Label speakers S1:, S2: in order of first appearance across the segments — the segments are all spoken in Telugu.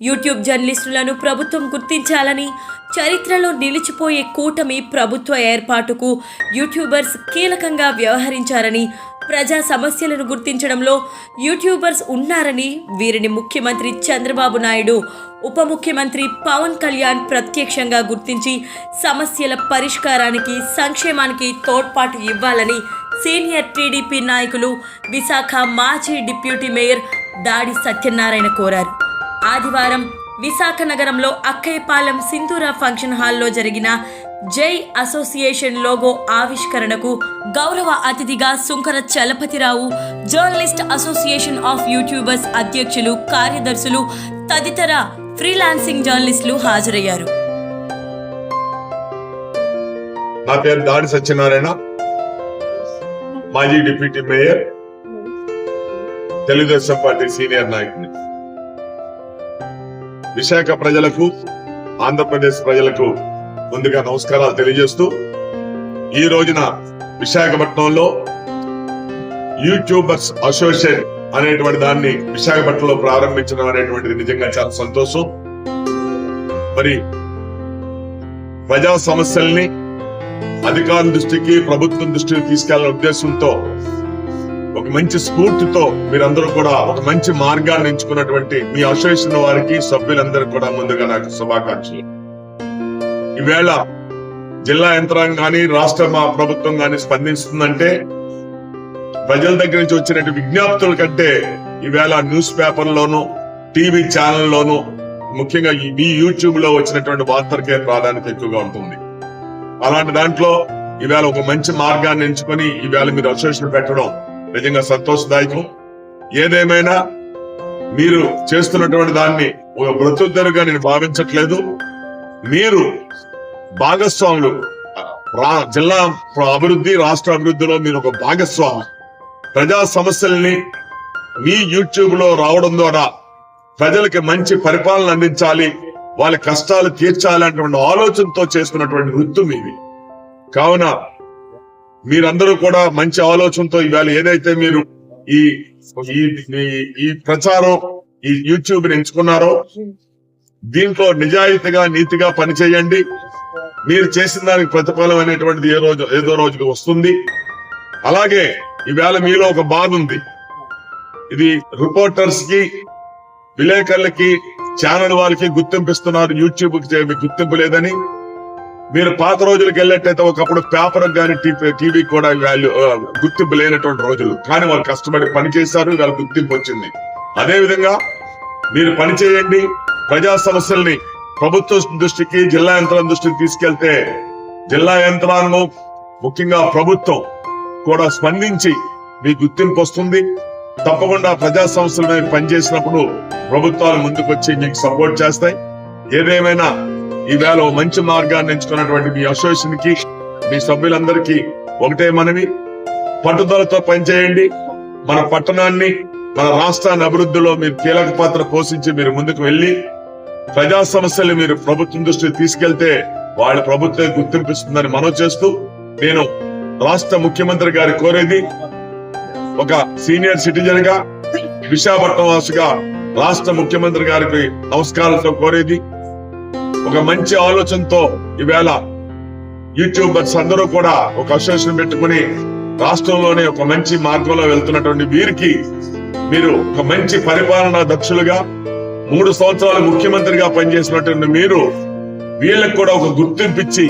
S1: యూట్యూబ్ జర్నలిస్టులను ప్రభుత్వం గుర్తించాలని చరిత్రలో నిలిచిపోయే కూటమి ప్రభుత్వ ఏర్పాటుకు యూట్యూబర్స్ కీలకంగా వ్యవహరించారని ప్రజా సమస్యలను గుర్తించడంలో యూట్యూబర్స్ ఉన్నారని వీరిని ముఖ్యమంత్రి చంద్రబాబు నాయుడు ఉప ముఖ్యమంత్రి పవన్ కళ్యాణ్ ప్రత్యక్షంగా గుర్తించి సమస్యల పరిష్కారానికి సంక్షేమానికి తోడ్పాటు ఇవ్వాలని సీనియర్ టీడీపీ నాయకులు విశాఖ మాజీ డిప్యూటీ మేయర్ దాడి సత్యనారాయణ కోరారు. ఆదివారం విశాఖ నగరంలో అక్కయ్యపాలెం సింధూర ఫంక్షన్ హాల్లో జరిగిన జై అసోసియేషన్ లోగో ఆవిష్కరణకు గౌరవ అతిథిగా Sunkara Chalapathirao journalist association of YouTubers అధ్యక్షులు కార్యదర్శులు తదితర ఫ్రీలాన్సింగ్ జర్నలిస్టులు హాజరయ్యారు.
S2: నా పేరు దాడి సత్యనారాయణ. మాజీ deputy mayor. Telugu Desam party senior నాయకుని విశాఖ ప్రజలకు ఆంధ్రప్రదేశ్ ప్రజలకు ముందుగా నమస్కారాలు తెలియజేస్తూ ఈ రోజున విశాఖపట్నంలో యూట్యూబర్స్ అసోసియేషన్ అనేటువంటి దాన్ని విశాఖపట్నంలో ప్రారంభించడం అనేటువంటిది నిజంగా చాలా సంతోషం. మరి ప్రజా సమస్యల్ని అధికారుల దృష్టికి ప్రభుత్వం దృష్టికి తీసుకెళ్ళే ఉద్దేశంతో ఒక మంచి స్ఫూర్తితో మీరందరూ కూడా ఒక మంచి మార్గాన్ని ఎంచుకున్నటువంటి మీ అసోసియేషన్ వారికి సభ్యులందరూ కూడా ముందుగా నాకు శుభాకాంక్షలు. ఈవేళ జిల్లా యంత్రాంగం కానీ రాష్ట్ర మా ప్రభుత్వం కానీ స్పందిస్తుందంటే ప్రజల దగ్గర నుంచి వచ్చినటువంటి విజ్ఞాప్తుల కంటే ఈవేళ న్యూస్ పేపర్లోను టీవీ ఛానల్లోను ముఖ్యంగా ఈ మీ యూట్యూబ్లో వచ్చినటువంటి వార్తలకే ప్రాధాన్యత ఎక్కువగా ఉంటుంది. అలాంటి దాంట్లో ఈవేళ ఒక మంచి మార్గాన్ని ఎంచుకొని ఈవేళ మీరు అసోసియేషన్ పెట్టడం నిజంగా సంతోషదాయకం. ఏదేమైనా మీరు చేస్తున్నటువంటి దాన్ని ఒక బ్రతుద్దరుగా నేను భావించట్లేదు. మీరు భాగస్వాములు రా- జిల్లా అభివృద్ధి రాష్ట్ర అభివృద్ధిలో మీరు ఒక భాగస్వామి. ప్రజా సమస్యల్ని మీ యూట్యూబ్లో రావడం ద్వారా ప్రజలకి మంచి పరిపాలన అందించాలి వాళ్ళ కష్టాలు తీర్చాలి అనేటువంటి ఆలోచనతో చేస్తున్నటువంటి వృత్తి మీది. కావున మీరందరూ కూడా మంచి ఆలోచనతో ఇవాళ ఏదైతే మీరు ఈ ఈ- ప్రచారం ఈ యూట్యూబ్ని ఎంచుకున్నారో దీంట్లో నిజాయితీగా నీతిగా పనిచేయండి. మీరు చేసిన దానికి ప్రతిఫలం అనేటువంటిది ఏ రోజు ఏదో రోజుకి వస్తుంది. అలాగే ఈవేళ మీలో ఒక బాధ ఉంది. ఇది రిపోర్టర్స్కి విలేకరులకి ఛానల్ వాళ్ళకి గుర్తింపిస్తున్నారు. యూట్యూబ్కి గుర్తింపు లేదని. మీరు పాత రోజులకు వెళ్ళినట్టయితే ఒకప్పుడు పేపర్ కానీ టీవీ కూడా వాల్యూ గుర్తింపు లేనటువంటి రోజులు. కానీ వాళ్ళు కష్టపడి పని చేశారు వాళ్ళ గుర్తింపు వచ్చింది. అదే విధంగా మీరు పని చేయండి ప్రజా సమస్యల్ని ప్రభుత్వ దృష్టికి జిల్లా యంత్రం దృష్టికి తీసుకెళ్తే జిల్లా యంత్రాంగం ముఖ్యంగా ప్రభుత్వం కూడా స్పందించి మీ గుర్తింపు వస్తుంది. తప్పకుండా ప్రజా సంస్థల మీద పనిచేసినప్పుడు ప్రభుత్వాలు ముందుకొచ్చి మీకు సపోర్ట్ చేస్తాయి. ఏదేమైనా ఈవేళ ఓ మంచి మార్గాన్ని ఎంచుకున్నటువంటి మీ అసోసియేషన్కి మీ సభ్యులందరికీ ఒకటే మనవి. పట్టుదలతో పనిచేయండి. మన పట్టణాన్ని మన రాష్ట్రాన్ని అభివృద్ధిలో మీరు కీలక పాత్ర పోషించి మీరు ముందుకు వెళ్ళి ప్రజా సమస్యలు మీరు ప్రభుత్వం దృష్టికి తీసుకెళ్తే వాళ్ళ ప్రభుత్వం గుర్తింపిస్తుందని మనవి చేస్తూ నేను రాష్ట్ర ముఖ్యమంత్రి గారి కోరేది ఒక సీనియర్ సిటిజన్గా విశాఖపట్నం వాసుగా రాష్ట్ర ముఖ్యమంత్రి గారికి నమస్కారాలతో కోరేది. ఒక మంచి ఆలోచనతో ఈవేళ యూట్యూబర్స్ అందరూ కూడా ఒక అసోసియేషన్ పెట్టుకుని రాష్ట్రంలోనే ఒక మంచి మార్గంలో వెళ్తున్నటువంటి వీరికి మీరు ఒక మంచి పరిపాలనా దక్షులుగా మూడు సంవత్సరాలు ముఖ్యమంత్రిగా పనిచేసినటువంటి మీరు వీళ్ళకి కూడా ఒక గుర్తింపు ఇచ్చి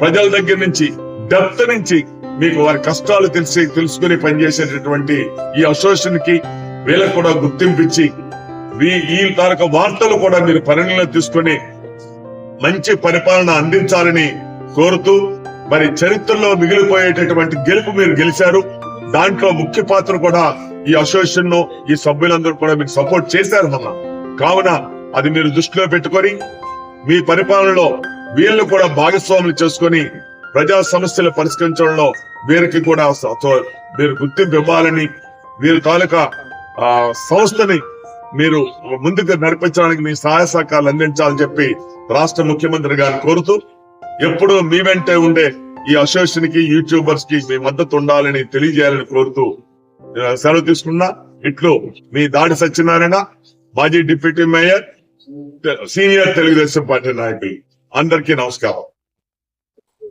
S2: ప్రజల దగ్గర నుంచి డెప్త్ నుంచి మీకు వారి కష్టాలు తెలిసి తెలుసుకుని పనిచేసేటటువంటి ఈ అసోసియేషన్కి వీళ్ళకి కూడా గుర్తింపు ఇచ్చి ఈ తారక వార్తలు కూడా మీరు పరిగణలో తీసుకొని మంచి పరిపాలన అందించాలని కోరుతూ మరి చరిత్రలో మిగిలిపోయేటటువంటి గెలుపు మీరు గెలిచారు. దాంట్లో ముఖ్య పాత్ర కూడా ఈ అసోసియేషన్ను ఈ సభ్యులందరూ కూడా మీకు సపోర్ట్ చేశారు అన్న కావున అది మీరు దృష్టిలో పెట్టుకొని మీ పరిపాలనలో వీళ్ళు కూడా భాగస్వాములు చేసుకొని ప్రజా సమస్యలు పరిష్కరించడంలో వీరికి కూడా మీరు గుర్తింపు ఇవ్వాలని వీరి తాలూకా ఆ, సంస్థని మీరు ముందుకు నడిపించడానికి మీ సహాయ సహకారాలు అందించాలని చెప్పి రాష్ట్ర ముఖ్యమంత్రి గారిని కోరుతూ ఎప్పుడూ మీ వెంటే ఉండే ఈ అసోసియేషన్కి యూట్యూబర్స్కి మీ మద్దతు ఉండాలని తెలియజేయాలని కోరుతూ సెలవు తీసుకున్నా ఇట్లు మీ దాడి సత్యనారాయణ మాజీ deputy mayor senior Telugu Desam party నాయకులు. అందరికీ నమస్కారం.